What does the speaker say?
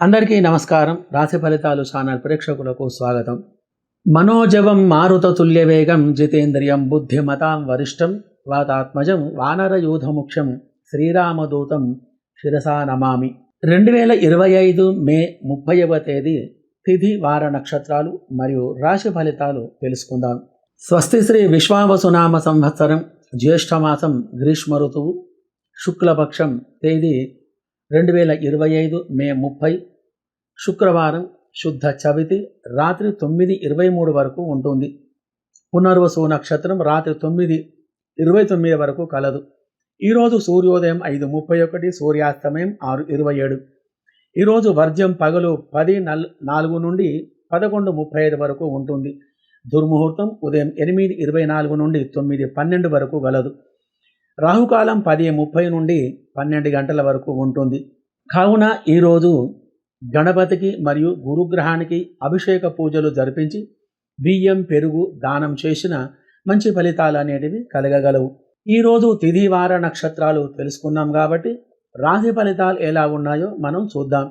అందరికీ నమస్కారం. రాశి ఫలితాలు ఛానల్ ప్రేక్షకులకు స్వాగతం. మనోజవం మారుత తుల్యవేగం జితేంద్రియం బుద్ధిమతాం వరిష్టం వాతాత్మజం వానరయూధముఖ్యం శ్రీరామదూతం శిరసా నమామి. రెండు వేల ఇరవై ఐదు మే ముప్పైవ తేదీ తిథి వార నక్షత్రాలు మరియు రాశి ఫలితాలు తెలుసుకుందాం. స్వస్తి శ్రీ విశ్వావసునామ సంవత్సరం జ్యేష్ఠమాసం గ్రీష్మ ఋతువు శుక్లపక్షం తేదీ రెండు వేల ఇరవై ఐదు మే ముప్పై శుక్రవారం శుద్ధ చవితి రాత్రి తొమ్మిది ఇరవై మూడు వరకు ఉంటుంది. పునర్వసు నక్షత్రం రాత్రి తొమ్మిది ఇరవై తొమ్మిది వరకు కలదు. ఈరోజు సూర్యోదయం ఐదు ముప్పై ఒకటి సూర్యాస్తమయం ఆరు ఇరవై ఏడు. ఈరోజు వర్జ్యం పగలు పది నల్ నాలుగు నుండి పదకొండు ముప్పై ఐదు వరకు ఉంటుంది. దుర్ముహూర్తం ఉదయం ఎనిమిది ఇరవై నాలుగు నుండి తొమ్మిది పన్నెండు వరకు గలదు. రాహుకాలం పది ముప్పై నుండి పన్నెండు గంటల వరకు ఉంటుంది. కావున ఈరోజు గణపతికి మరియు గురుగ్రహానికి అభిషేక పూజలు జరిపించి బియ్యం పెరుగు దానం చేసిన మంచి ఫలితాలు అనేటివి కలగగలవు. ఈరోజు తిథి వార నక్షత్రాలు తెలుసుకున్నాం కాబట్టి రాశి ఫలితాలు ఎలా ఉన్నాయో మనం చూద్దాం.